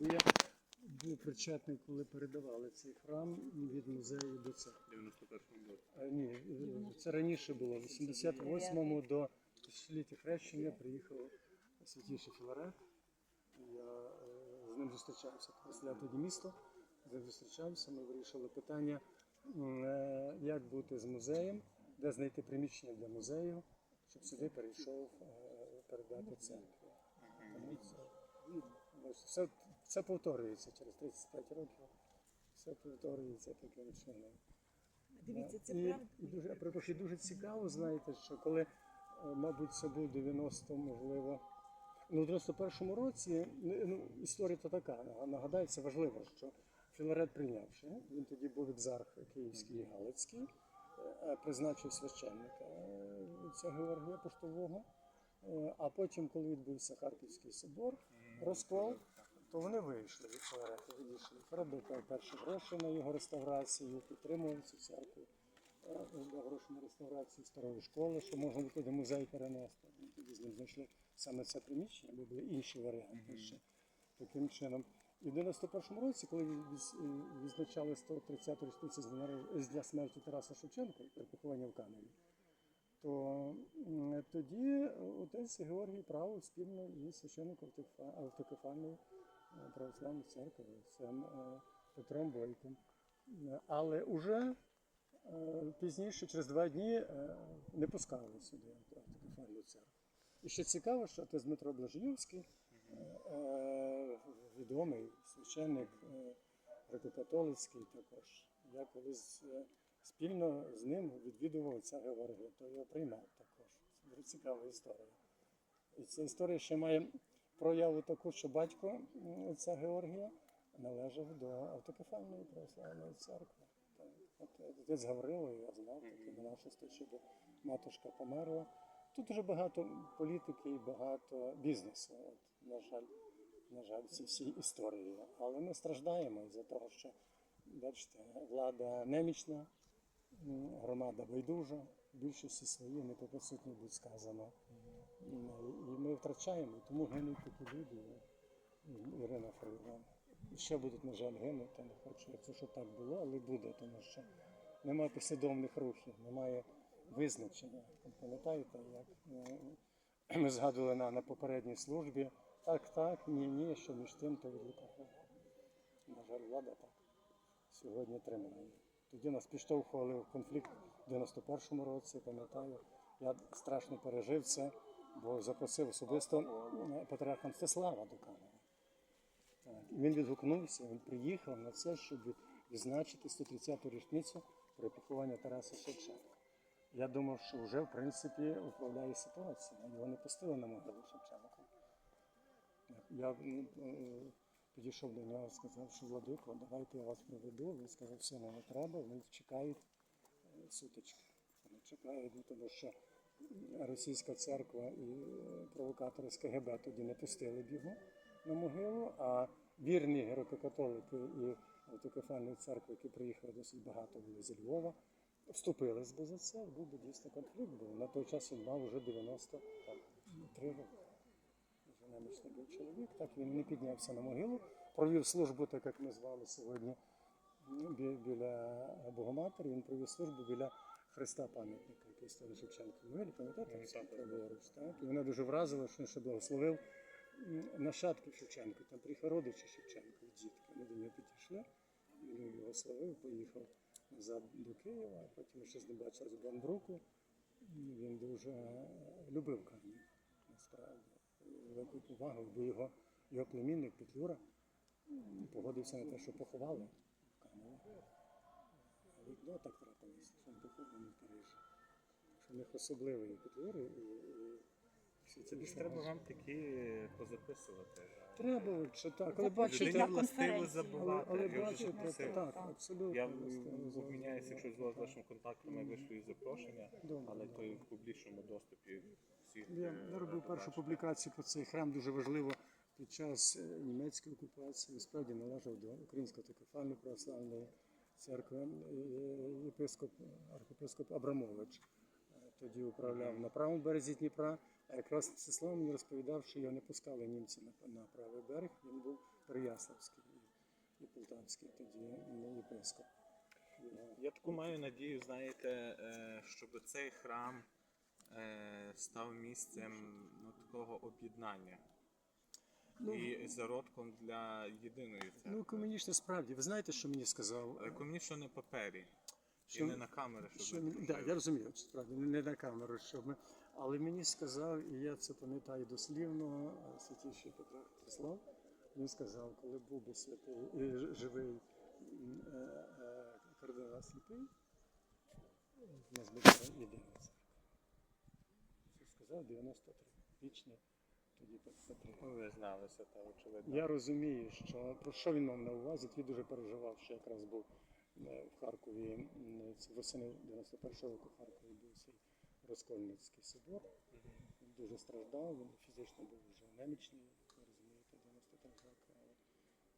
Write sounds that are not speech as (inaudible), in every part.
Я був причетний, коли передавали цей храм від музею до церкви. 91-му році. А, ні, е, це раніше було. В 88-му до тисячоліття хрещення приїхав святіший Філарет. Я е, з ним зустрічався. Після тоді місто. З ним зустрічався. Ми вирішили питання, е, як бути з музеєм, де знайти приміщення для музею, щоб сюди перейшов передати церкві. Тому це, ну, Все, все повторюється через 35 років. Все повторюється таким чином. Дивіться, це і, правда. і дуже, я перепрошую, дуже цікаво, знаєте, що коли, е, мабуть, це був 90, можливо, ну, в 91-му році, ну, ну, історія то така, нагадаю, це важливо, що Філарет прийнявши, він тоді був екзарх Київський і Галицький, е, призначив священника е, цього Георгія Поштового. Е, А потім, коли відбувся Харківський собор, розкол, то вони вийшли від Філарета, відійшли. Філарет перші гроші на його реставрацію, підтримував цю церкву. Е, гроші на реставрацію старої школи, що можна було туди музей перенести. Ми Тоді з ним знайшли саме це приміщення, бо були інші варіанти ще таким чином. І в 91-му році, коли е, відзначали 130-ту річницю з дня смерті Тараса Шевченка, при похованні в камені, то тоді отець Георгій правив спільно із священником автокефа- автокефальної е, православної церкви, отцем е, Петром Бойком. Але уже е, пізніше, через два дні, не пускали сюди автокефальну церкву. І ще цікаво, що отець Дмитро Блажиївський, е, відомий священник греко-католицький також. Я колись спільно з ним відвідував отця Георгія, то його приймав також. Це дуже цікава історія. І ця історія ще має прояву таку, що батько отця Георгія належав до автокефальної православної церкви. От отець Гаврило, я знав, таке монашество, щоб матушка померла. Тут дуже багато політики і багато бізнесу. От, на жаль, на жаль, ці всі історії. Але ми страждаємо із-за того, що, бачите, влада немічна, громада байдужа, в більшості свої не по сутні будь сказано. Втрачаємо, тому гинуть такі люди. Ірина Фрейла. І Ще будуть, на жаль, гинути. Не хочу, це щоб так було, але буде, тому що немає послідовних рухів, немає визначення. Пам'ятаєте, як е, ми згадували на, на попередній службі, так, так, ні, ні, що між тим, то від лукавого. На жаль, влада так сьогодні тримає. Тоді нас підштовхували в конфлікт в 91-му році, пам'ятаю. Я страшно пережив це, бо запросив особисто е, патріарха Мстислава до камери. Він відгукнувся, він приїхав на це, щоб відзначити 130-ту річницю при поховання Тараса Шевченка. Я думав, що вже в принципі управляє ситуацією. Його не пустили на могилу Шевченка. Я е, підійшов до нього і сказав, що Владико, давайте я вас проведу. Він сказав, все не треба, вони чекають е, сутички. Вони чекають, тому що російська церква і е, провокатори з КГБ тоді не пустили б його на могилу, а вірні греко-католики і автокефальної церкви, які приїхали досить багато були зі Львова, вступились би за це, був би дійсно конфлікт, бо на той час він мав вже 93 роки. Вже немічний був чоловік, так він не піднявся на могилу, провів службу, так як ми звали сьогодні, біля Богоматері, він провів службу біля Христа пам'ятника, який стоїть Шевченко. Ви пам'ятаєте, праворуч, так? І мене дуже вразило, що він ще благословив нащадків Шевченка. Там приїхали родичі Шевченка, дітки. Ми до нього підійшли, він його благословив, поїхав назад до Києва, а потім ще з ним бачили з Бандруку. Він дуже любив Кам'янку, насправді. Велику повагу, бо його, його племінник Петлюра погодився на те, що поховали в Кам'яні. Ну, так трапилося, що він похований в Парижі. Що в них особливий Петлюри і, і всі ці Десь треба вам такі позаписувати. Треба, що так, але бачите, Людині властиво конференцію. але, забувати. але Я вже бачите, запросив. так, Так. абсолютно. Я властиво обміняюся, якщо з вас вашим контактом, я вишлю запрошення, Добре. але то і в публічному доступі всіх. Я, е, я робив першу публікацію про цей храм дуже важливо під час е, німецької окупації. Справді належав до Української автокефальної православної церкви. Е, Єпископ, архіпископ Абрамович е, тоді управляв на правому березі Дніпра, А якраз Мстислав мені розповідав, що його не пускали німці на, правий берег, він був Переяславський і, Полтавський тоді єпископ. Я таку маю надію, знаєте, е, щоб цей храм став місцем ну, такого об'єднання і зародком для єдиної церкви. Ну, комуністи справді, ви знаєте, що мені сказав? Але комунісно не папері. Що- і не на камери, щоб Що, не да, я розумію, справді, не на камеру, щоб ми. Але мені сказав, і я це пам'ятаю дослівно, е, святіший Петро Хрислав, він сказав, коли був би святий е, живий е, е, кардинал сліпий, в нас буде єдина церква. Це сказав 93 річний тоді Петро. Ну, ви зналися, та очевидно. Я розумію, що про що він мав на увазі. Він дуже переживав, що якраз був е, в Харкові восени 91-го року в Харкові був цей Розкольницький собор. Він дуже страждав, він фізично був вже немічний, ви розумієте, 93 роки, але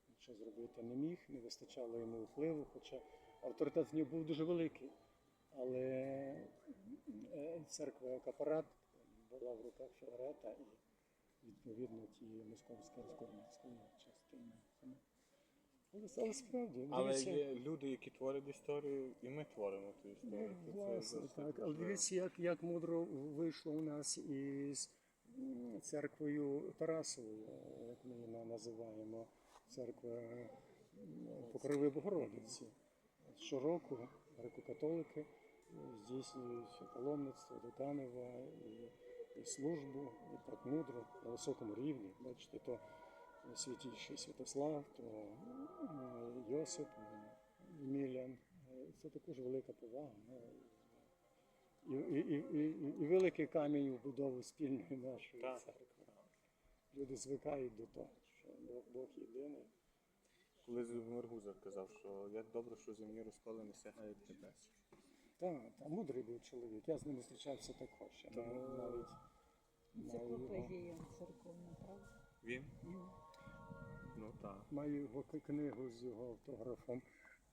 нічого зробити не міг, не вистачало йому впливу, хоча авторитет в нього був дуже великий. Але е, церква як апарат була в руках Філарета і відповідно тієї московської розкольницької частини. Але, але справді, Але дивіться, є люди, які творять історію, і ми творимо ту ну, історію. Це власне, досить так. Але дивіться, як, як мудро вийшло у нас із м, церквою Тарасовою, як ми її називаємо, церква м, Покрови Богородиці. Щороку греко-католики е, здійснюють паломництво до Канева і, і службу, і так мудро, на високому рівні. Бачите, то святіший Святослав, то Йосип, Еміліан. Е, Це також велика повага. ну, І, і, і, і, великий камінь в будову спільної нашої церкви. Люди звикають до того, що Бог, Бог єдиний. Коли Любомир Гузар казав, що як добре, що земні розколи не сягають небес. Так, та мудрий був чоловік. Я з ним зустрічався також. Я Тому- навіть, Енциклопедія церковна, правда? Він? Ну так. маю його к- книгу з його автографом,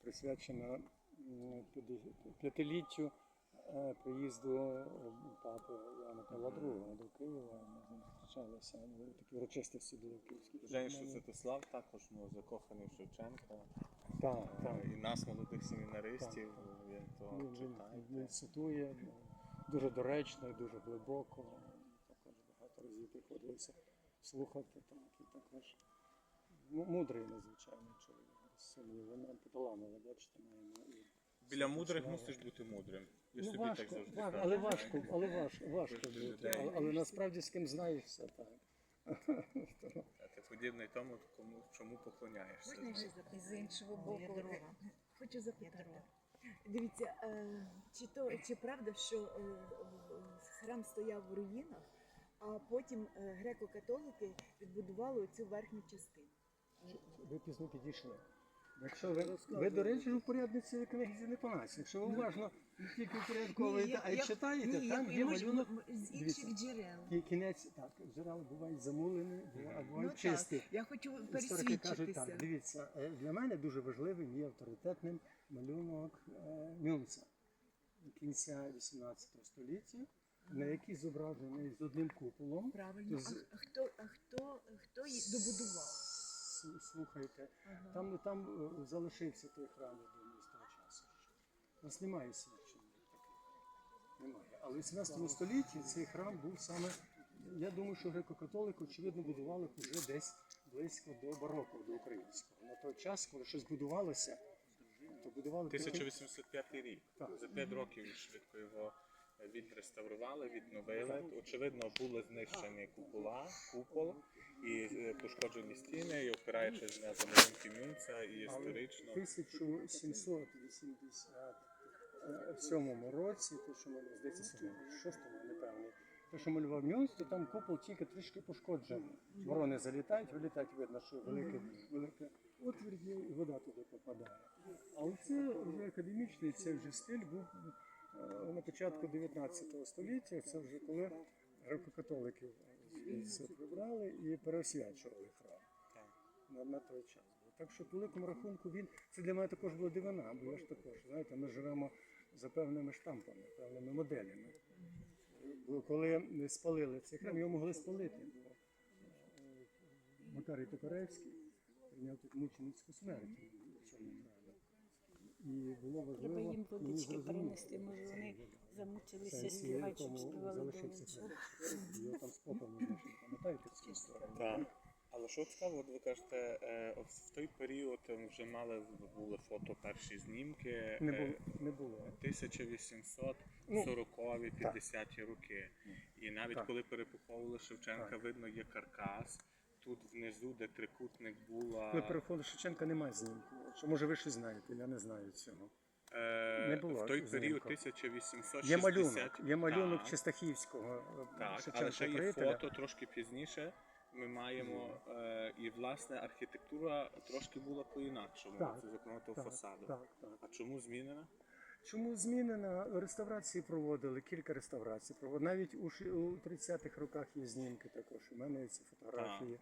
присвячена м, п'яти- п'ятиліттю е, приїзду е, папи Іоанна Павла II до Києва. Ми з ним зустрічалися. Ну, Такі урочистості були в Київській Женя філармонії. Святослав також ну, закоханий в Шевченка. Так, так. Е, І нас, молодих семінаристів, він то Він, він, читає. він цитує ну, дуже доречно і дуже глибоко. Також багато разів приходилося слухати. Так, і також мудрий надзвичайний чоловік. сумніву. Ми поталанили, бачите, маємо і. Біля мудрих Слава. мусиш бути мудрим. Я Ну, собі важко, так завжди ва- кажу. але важко, але важко, важко бути. Але, але насправді з ким знаєшся, так. А Ти подібний тому, кому чому поклоняєшся. Можна я? З іншого боку, хочу запитати. Дивіться, е, чи то чи правда, що е, храм стояв в руїнах, а потім е, греко-католики відбудували оцю верхню частину? Ви пізно підійшли. Якщо ви, ви до речі, у порядниці книги не по нас. Якщо ви уважно не тільки упорядковуєте, а й читаєте, ні, там є малюнок. з інших джерел. Кі- Кінець, так, джерела бувають замулені, а бувають Ну, чисті. так. Я хочу Історики кажуть так, дивіться, для мене дуже важливим є авторитетним малюнок е, Мюнца кінця 18 століття, на який зображений з одним куполом. Правильно. З- А, хто, а хто, хто її добудував? Слухайте, Ага. там, там е, залишився той храм, я думаю, з того часу. У нас немає свідчень таких. Немає. Але в 18 столітті цей храм був саме. Я думаю, що греко-католики, очевидно, будували вже десь близько до бароко, до українського. На той час, коли щось будувалося, то будували 1805 рік. Так. За 5 років швидко його е, відреставрували, відновили. Очевидно, були знищені купола, купол і е, пошкоджені стіни, і опираючись на замовинки Мюнца, і історично. 1787 році, те, що малював, здається, 76-му, непевний. Те, що малював Мюнс, то там купол тільки трішки пошкоджений. Ворони залітають, вилітають, видно, що великий, великий отвір є, і вода туди попадає. Але це вже академічний, це вже стиль був е, на початку 19 століття. Це вже коли греко-католики звідси прибрали і переосвячували храм на, на той час. Так що, по великому рахунку, він це для мене також була дивина, бо я ж також, знаєте, ми живемо за певними штампами, певними моделями. Бо коли спалили цей храм, його могли спалити. Бо Макарій Токаревський прийняв тут мученицьку смерть в цьому храмі. І було важливо Треба їм мені водички зрозуміти, перенести, може вони замучилися сенсі, співати, щоб співали до залишився хрест. Його там знайшли. Пам'ятаєте цю історію? Так. Але що цікаво, от ви кажете, е, от в той період е, вже мали були фото перші знімки. Не е, було. Не було. 1840-50 50-ті роки. І навіть Так. коли перепоховували Шевченка, Так. видно є каркас. Тут внизу, де трикутник була. Переходу Шевченка немає знімку. Що може ви щось знаєте, я не знаю цього. е, не було в той період 1860 Є малюнок, є малюнок Так. Чистахівського е, Так, Шевченка але ще є приятеля. фото трошки пізніше. Ми маємо е, і власне архітектура трошки була по-інакшому. Це зокрема того Так, фасаду. так, так. А чому змінена? Чому змінена? Реставрації проводили, кілька реставрацій проводили. Навіть у, 30-х роках є знімки також. У мене є ці фотографії.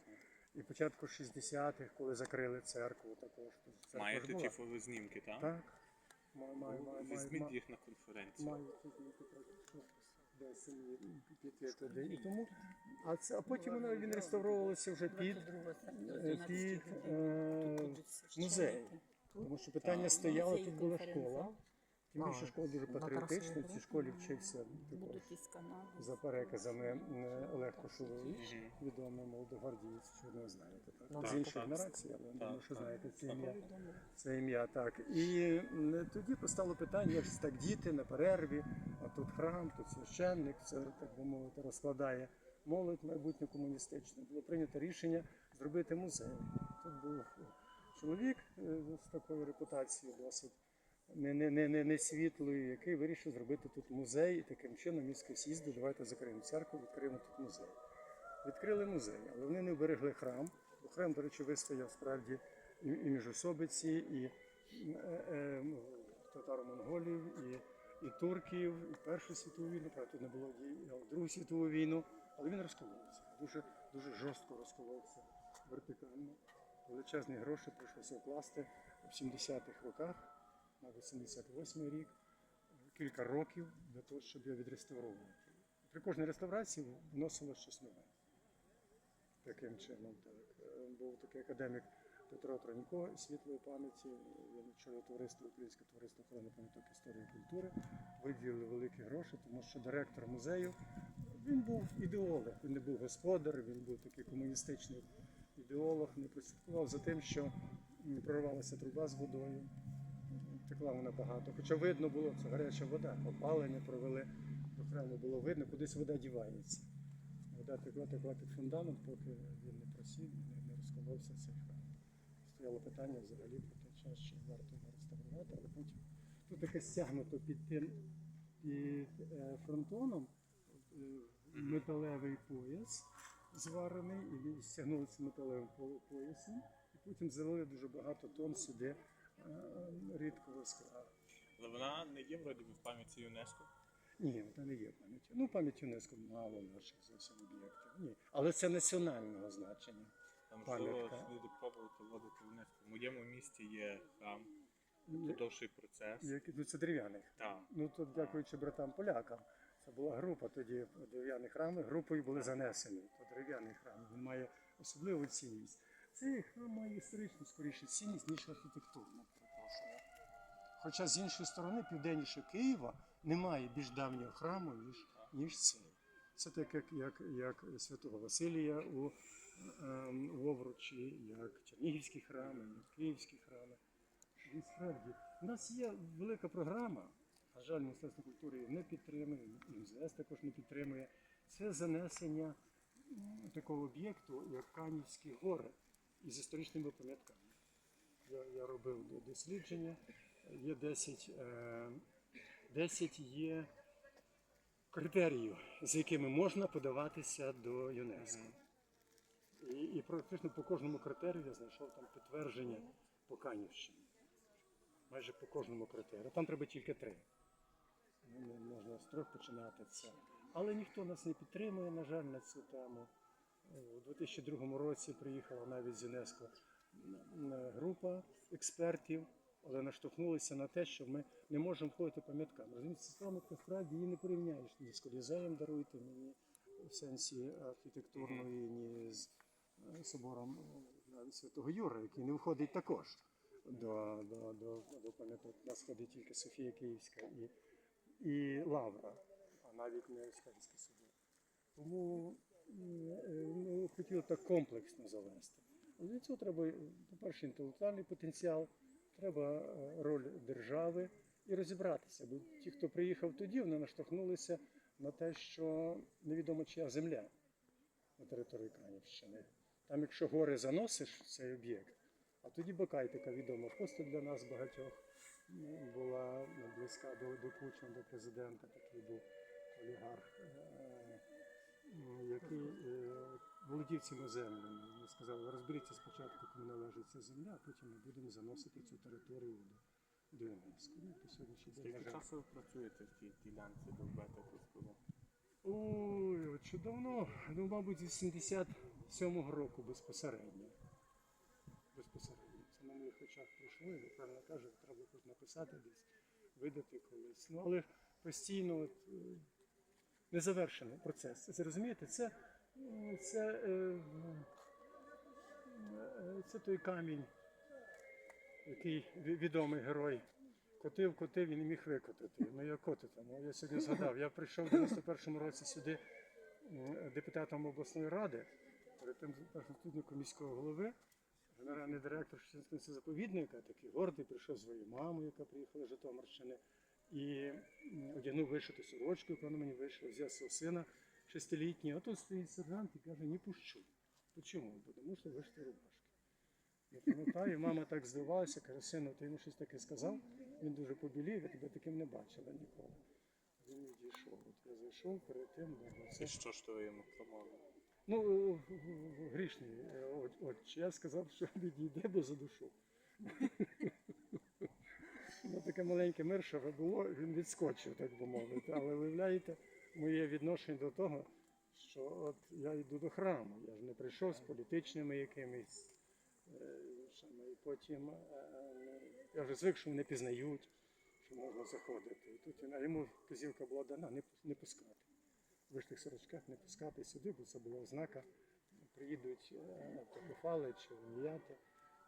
І початку 60-х, коли закрили церкву, також. Церква Маєте ті фото знімки, так? Так. Маю, маю, маю, маю, Візьміть їх на конференцію. Маю ці знімки, так, десь туди. І тому, а, це, а потім воно він реставровувався вже під, 22 серпня, е, 12 під е, музей. Тому що питання стояло, тут була школа. Тим більше школа дуже на патріотична. В цій школі вчився також Будуть із Канади. за переказами Олег Кошулович, відомий молодогвардієць, що ви знаєте. Так? Ну, З інших так. але думаю, що знаєте це ім'я. Це ім'я, так. І тоді постало питання, як ж так діти на перерві, а тут храм, тут священник, це, так би мовити, розкладає молодь майбутнє комуністичне. Було прийнято рішення зробити музей. Тут був чоловік е, з такою репутацією досить не, не, не, не, світлою, який вирішив зробити тут музей. І таким чином міський з'їзду, давайте закриємо церкву, відкриємо тут музей. Відкрили музей, але вони не вберегли храм. Бо храм, до речі, вистояв справді і, і міжособиці, і е, е, татаро-монголів, і, і турків, і Першу світову війну, правда, тут не було а Другу світову війну, але він розколовся. Дуже, дуже жорстко розколовся вертикально. Величезні гроші прийшлося вкласти в 70-х роках, на 88 рік, кілька років для того, щоб його відреставрувати. При кожній реставрації вносило щось нове. Таким чином, так. Е, Був такий академік Петро Тронько світлої пам'яті. Він очолював товариство Українське товариство охорони пам'яток історії і культури. Виділили великі гроші, тому що директор музею він був ідеолог, він не був господар, він був такий комуністичний ідеолог, не прослідкував за тим, що прорвалася труба з водою. Текла вона багато. Хоча видно було, це гаряча вода, опалення провели до храму, було видно, кудись вода дівається. Вода текла, текла під фундамент, поки він не просів, не, не розколовся цей храм. Стояло питання взагалі про той час, що варто його реставрувати, але потім тут таке стягнуто під тим під е, фронтоном е, металевий пояс зварений, і стягнули цим металевим поясом, і потім залили дуже багато тонн сюди е, рідкого. Але вона не є вроді в пам'яті ЮНЕСКО. Ні, вона не є пам'яттю. Ну, пам'ять ЮНЕСКО мало наших зовсім об'єктів. Ні. Але це національного значення. Там можливо люди пробувати вводити ЮНЕСКО. В моєму місті є храм, довший процес. Як, ну, це дерев'яний. Так. Ну тут, дякуючи братам полякам, це була група тоді дерев'яні храми, групою були занесені. То дерев'яний храм. Він має особливу цінність. Храм має історичну скоріше цінність, ніж архітектурну, перепрошую. Хоча з іншої сторони, південніше Києва немає більш давнього храму, ніж, ніж цей. Це так, як, як, як Святого Василія у, ем, у Овручі, як Чернігівські храми, як Київські храми. І справді, у нас є велика програма, на жаль, Міністерство культури не підтримує, МЗС також не підтримує. Це занесення такого об'єкту, як Канівські гори із історичними пам'ятками. Я, я робив дослідження, є 10, е, 10 є критеріїв, з якими можна подаватися до ЮНЕСКО. І, і практично по кожному критерію я знайшов там підтвердження по Канівщині. Майже по кожному критерію. Там треба тільки три. Ну, можна з трьох починати це. Але ніхто нас не підтримує, на жаль, на цю тему. У 2002 році приїхала навіть з ЮНЕСКО група експертів але наштовхнулися на те, що ми не можемо входити пам'ятками. Розумієте, ця пам'ятка справді її не порівняєш ні з колізеєм, даруйте мені в сенсі архітектурної, ні з е, собором е, Святого Юра, який не входить також до, до, до, до пам'яток. Нас ходить тільки Софія Київська і, і Лавра, а навіть не Успенський собор. Тому хотіли так комплексно завести. Для цього треба, по-перше, інтелектуальний потенціал, треба е, роль держави і розібратися. Бо ті, хто приїхав тоді, вони наштовхнулися на те, що невідомо чия земля на території Канівщини. Там, якщо гори заносиш цей об'єкт, а тоді Бакайтика відома просто для нас багатьох була ну, близька до, до Кучма, до президента, такий був олігарх, е, який е, володів цими землями. Ми сказали, розберіться спочатку, кому належить ця земля, а потім ми будемо заносити цю територію до, ЮНЕСКО. Ну, Скільки часу ви працюєте в тій ділянці довбете Кузькову? Ой, от що давно, ну, мабуть, з 87-го року безпосередньо. Безпосередньо. Це на моїх очах пройшло, і напевно каже, треба хоч написати десь, видати колись. Ну, але постійно от, незавершений процес. Це розумієте, це, це, е, е, це той камінь, який відомий герой Котив, котив і не міг викотити. Ну я котитиму. Я сьогодні згадав. Я прийшов в 91-му році сюди депутатом обласної ради, перед тим заступником міського голови, генеральний директор Шевченського заповідника, такий гордий, прийшов з своєю мамою, яка приїхала з Житомирщини, і одягнув вишиту сорочку, яку вона мені вийшла, взяв свого сина шестилітнього, а тут стоїть сержант і каже, не пущу. Чому? Тому що вишити рубашки. Я пам'ятаю, мама так здивалася, каже, сину, ти йому щось таке сказав. Він дуже побілів, я тебе таким не бачила ніколи. Він відійшов. От я зайшов перед тим, ну, І що ж то ви йому промовили? Ну, е, е, грішний е, от. Я сказав, що (laughs) відійде, бо задушу. Ну, таке маленьке миршаве було, він відскочив, так би мовити. Але виявляєте, моє відношення до того, що от я йду до храму. Я ж не прийшов з політичними якимись. е. І потім е, я вже звик, що мене пізнають, що можна заходити. І тут а йому вказівка була дана не, не пускати в вишлих сорочках не пускати сюди, бо це була ознака. Приїдуть е, Токофали чи Уніяти,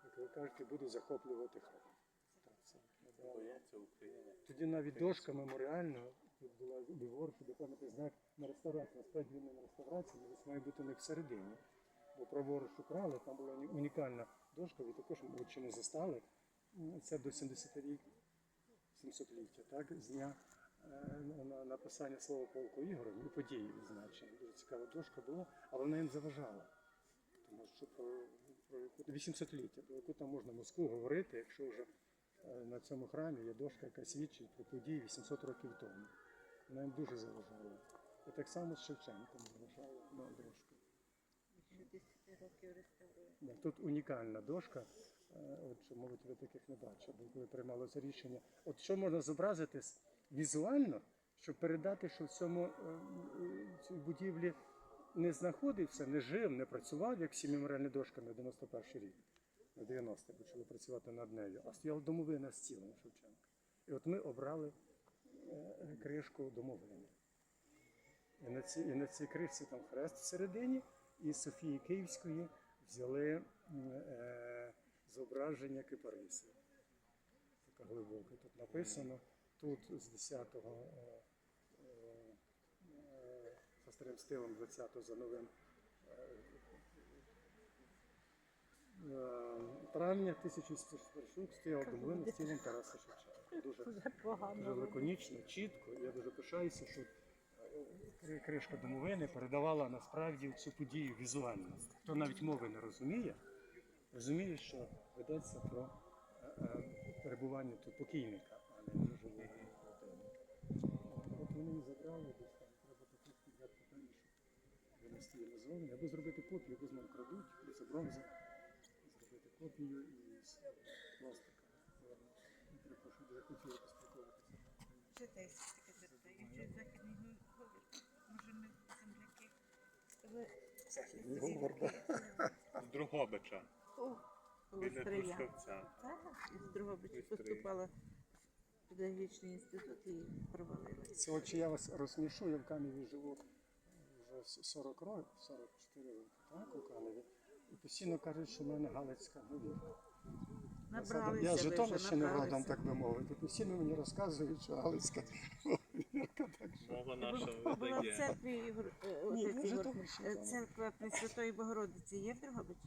як ви кажете, будуть захоплювати храм. Так, це набрало. Бояться України. Тоді навіть дошка меморіальна, тут була виворка, де пам'ятний знак на реставрацію. Насправді він не на реставрації, але має бути не всередині. Бо праворуч украли, там була унікальна дошка, ви також мабуть, чому застали. Це до 70-ліття, 700-ліття, так, з дня е, на- написання слова полку Ігоря, ну, події відзначені. Дуже цікава дошка була, але вона їм заважала. Тому що про, про яку 800-ліття, про яку там можна Москву говорити, якщо вже на цьому храмі є дошка, яка свідчить про події 800 років тому. Вона їм дуже заважала. І так само з Шевченком заважала на дошку. Більше 10 років реставрує. Тут унікальна дошка, е, от що, мабуть, ви таких не бачили, коли приймало це рішення. От що можна зобразити візуально, щоб передати, що в цьому е, е, цій будівлі не знаходився, не жив, не працював, як всі меморіальні дошки на 91 рік, на 90 почали працювати над нею, а стояла домовина з тілом Шевченка. І от ми обрали е, е, кришку домовини. І на, цій, і на цій кришці там хрест всередині, і Софії Київської взяли е, зображення кипариси. Таке глибоке тут написано. Тут з 10-го е, старим стилем 20-го за новим травня 1804 року стояла домовина з тілом Тараса Шевченка. Дуже Дуже лаконічно, чітко. Я дуже пишаюся, що е, кришка домовини передавала насправді цю подію візуально. Хто навіть мови не розуміє, розуміє, що ведеться про е, е, перебування тут покійника, а не живого. От вони забрали десь там, треба питання, щоб винести її назовні, або зробити копію, або знову крадуть, і це бронза, копію із пластика. Я перепрошую, дуже хотіли поспілкуватися. Читайте таке західний говор. Може ми земляки. Ви Західний говор. З Другобича. О, Біля Стрия. Трускавця. Так, із Дрогобичі Із Стрия. поступала в педагогічний інститут і провалилася. Це от чи я вас розсмішу, я в Каневі живу вже 40 років, 44 роки, так, у Каневі. І постійно кажуть, що в мене Галицька говірка. Набралися Я з Житомирщини родом, так би мовити. Постійно мені розказують, що Галицька говірка так. Мова наша Була в церкві е, Ні, ну, Житомирщина, е, церква Пресвятої Богородиці є в Дрогобичі?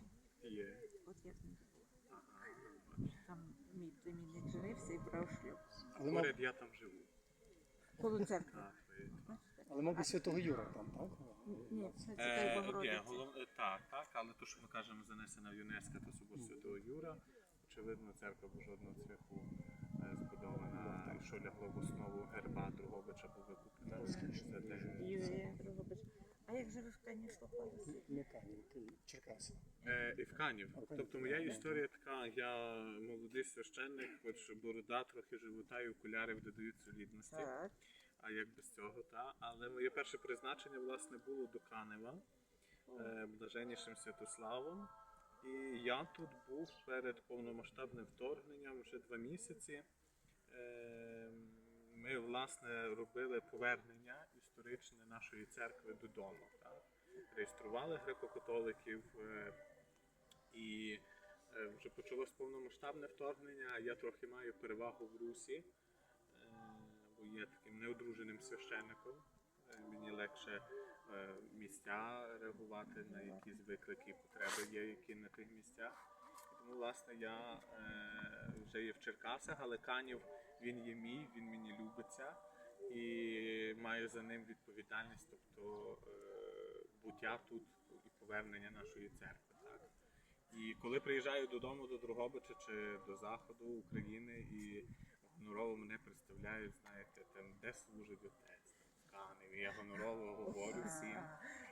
Є. От як не було. Там мій племінник женився і брав шлюб. Але, Поряд я там живу. Коло церкви. Ви- але мабуть, святого Юра там, так? Ні, це Е, голов... е, Так, так, але то, що ми кажемо, занесена в ЮНЕСКО, то собор Святого Юра. Очевидно, церква Божодного цвяху е, збудована, і що лягло в основу герба Другобича, був викуплений за те. Юрія Дрогобич. А як же ви в Кані слухалися? Не Канів, Київ, Черкаси. Е. Івканів, Тобто моя історія така, я молодий священник, хоч борода трохи живота і окуляри додають солідності. Так. А як без цього, та? Але моє перше призначення власне було до Канева, е, блаженнішим Святославом. І я тут був перед повномасштабним вторгненням вже два місяці. Е, Ми власне робили повернення історичне нашої церкви додому. Так? Реєстрували греко-католиків. е, І е, вже почалось повномасштабне вторгнення. Я трохи маю перевагу в Русі бо є таким неодруженим священником. Е, Мені легше е, місця реагувати на якісь виклики потреби є, які на тих місцях. Тому, власне, я е, вже є в Черкасах, але Канів він є мій, він мені любиться і маю за ним відповідальність, тобто буття тут і повернення нашої церкви. Так? І коли приїжджаю додому до Другобича чи до заходу України і гонорово мене представляють, знаєте, там де служить отець, там. Я гонорово говорю всім.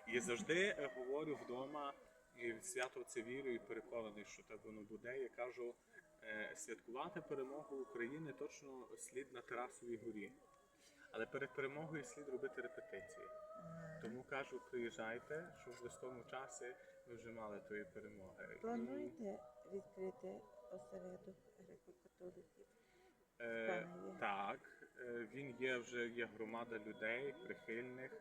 І завжди е, говорю вдома і свято це вірю і переконаний, що так воно буде. Я кажу, е, святкувати перемогу України точно слід на Тарасовій горі. Але перед перемогою слід робити репетиції. Тому кажу, приїжджайте, щоб в листому часі ми вже мали тої перемоги. Плануєте відкрити осередок греко-католиків? Е, так, е, він є вже є громада людей, прихильних,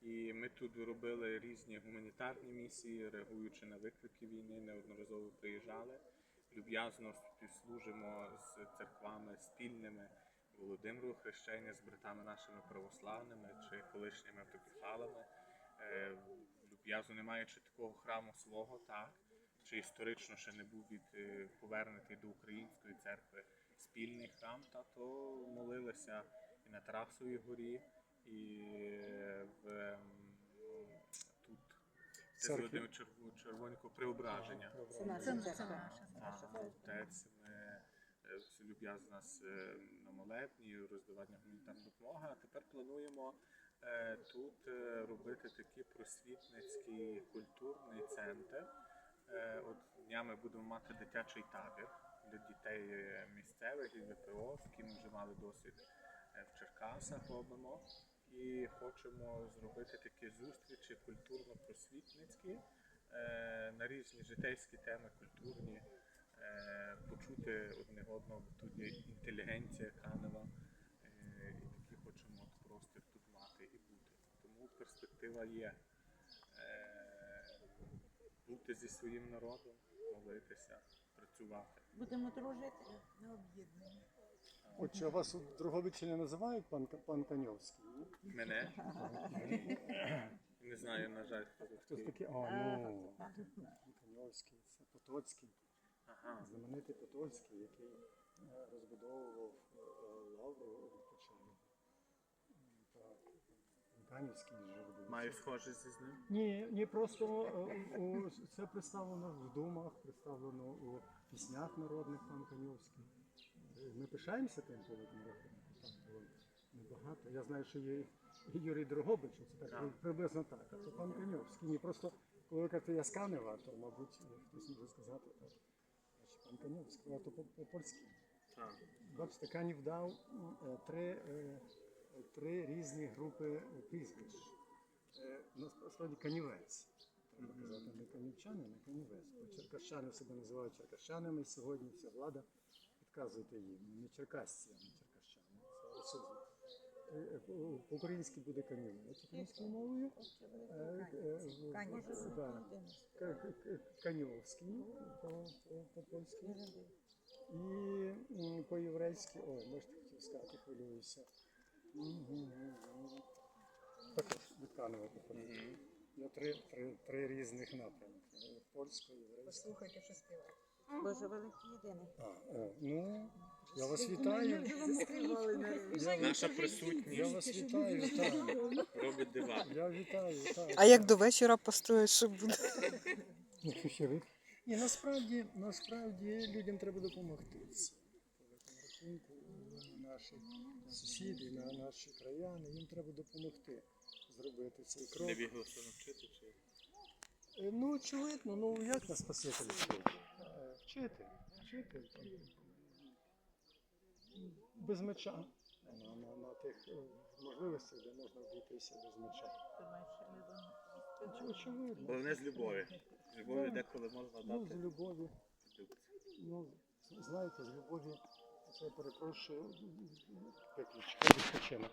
і ми тут робили різні гуманітарні місії, реагуючи на виклики війни, неодноразово приїжджали. Люб'язно співслужимо з церквами спільними Володимиру хрещення з братами нашими православними чи колишніми автокефалами. Е, Люб'язно не маючи такого храму свого, так чи історично ще не був від е, повернутий до української церкви спільний храм, та то молилися і на Тарасовій горі, і в ем, тут це Церкві. Володимир Черво- Червонько преображення. Це наша церква. Так, Отець ми е, все люб'язно нас е, на молебні, роздавання гуманітарної допомоги. А тепер плануємо е, тут е, робити такий просвітницький культурний центр. Е, От днями будемо мати дитячий табір для дітей е, місцевих і ВПО, з ким вже мали досвід е, в Черкасах робимо. І хочемо зробити такі зустрічі культурно-просвітницькі е, на різні житейські теми, культурні, почути одне одного, тут є інтелігенція Канева, і такі хочемо от простір тут мати і бути. Тому перспектива є бути зі своїм народом, молитися, працювати. Будемо дружити. На об'єднання. Отже, а вас у Дрогобичі не називають пан, пан Каньовський? ні? Мене не знаю, на жаль, хто тут Хтось такий. такий, а, ну, пан Каньовський, це Потоцький, Ага. знаменитий Потоцький, який е, розбудовував е, лавру відпочинку. Так, Канівський же робив. Маю схожість з ним. Ні, ні, просто е, у, це представлено в думах, представлено у піснях народних пан Каньовський. Ми пишаємося тим великим рахунком. Було небагато. Я знаю, що є Юрій Дрогобич, це так Так. приблизно так. А це пан Каньовський. Ні, просто коли ви кажете, я з то, мабуть, хтось може сказати, так. Пан Каньовський, а то по- по-польськи. Так. Бачите, Канів дав е, три, е, три різні групи прізвищ. Е, Насправді канівець. Треба казати не канівчани, не канівець. Бо черкащани себе називають черкащанами, і сьогодні вся влада підказуєте їм. Не черкасці, а не черкащани. Е, е, по- По-українськи буде канівець. Українською мовою Канівський по- по- по-польськи. І по-єврейськи, ой, можете хотів сказати, хвилююся. Походить. Мгм. Є три, три, три різних напрямки. Польська, єврейська. Послухайте, що співає. Боже великий єдиний. А, о, ну, я вас вітаю. Наша присутність Я вас вітаю, вітаю. робить дива. Я вітаю, вітаю. А як до вечора построїть, що буде? Ну, ще ви? Ні, насправді, насправді людям треба допомогти. По рахунку, наші сусіди, на наші краяни, їм треба допомогти зробити цей крок. Невігласно навчити чи Е, Ну, очевидно, ну як на Спасителя вчити? Вчити, вчити. Без меча. На, на, на тих е, можливостях, де можна обійтися без меча. Оч- Очевидно. головне з любові. З любові деколи можна Ну, з любові. Ну, знаєте, з любові, це перепрошую, виключка відпочинок.